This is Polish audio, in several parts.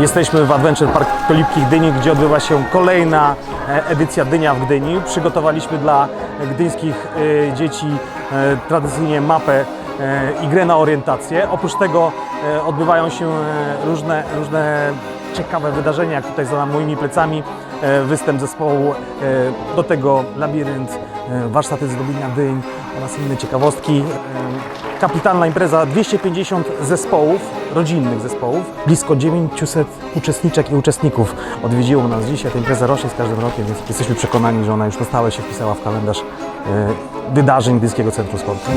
Jesteśmy w Adventure Park Kolipkich Dyni, gdzie odbywa się kolejna e, edycja Dynia w Gdyni. Przygotowaliśmy dla gdyńskich e, dzieci e, tradycyjnie mapę i grę na orientację. Oprócz tego odbywają się różne, różne ciekawe wydarzenia, jak tutaj za moimi plecami e, występ zespołu, e, do tego labirynt, e, warsztaty zdobienia dyń oraz inne ciekawostki. Kapitalna impreza, 250 zespołów, rodzinnych zespołów, blisko 900 uczestniczek i uczestników odwiedziło nas dzisiaj. Ta impreza rośnie z każdym rokiem, więc jesteśmy przekonani, że ona już na stałe się wpisała w kalendarz wydarzeń Gdyńskiego Centrum Sportu.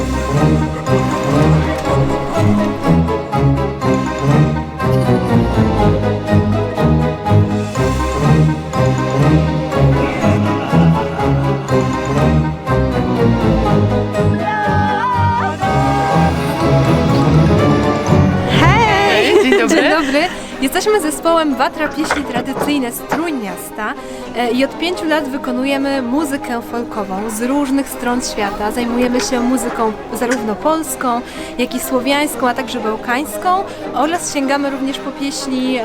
Dobry. Jesteśmy zespołem Watra Pieśni Tradycyjne z Trójmiasta e, i od pięciu lat wykonujemy muzykę folkową z różnych stron świata. Zajmujemy się muzyką zarówno polską, jak i słowiańską, a także bałkańską oraz sięgamy również po pieśni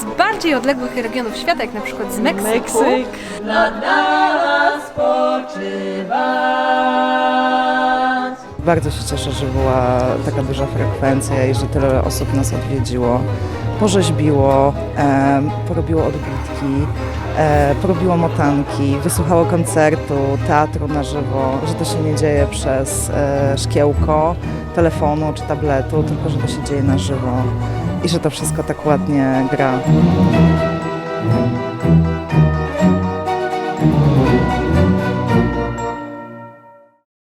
z bardziej odległych regionów świata, jak na przykład z Meksyku. Meksyk. Bardzo się cieszę, że była taka duża frekwencja i że tyle osób nas odwiedziło, porzeźbiło, e, porobiło odbitki, e, porobiło motanki, wysłuchało koncertu, teatru na żywo, że to się nie dzieje przez e, szkiełko telefonu czy tabletu, tylko że to się dzieje na żywo i że to wszystko tak ładnie gra.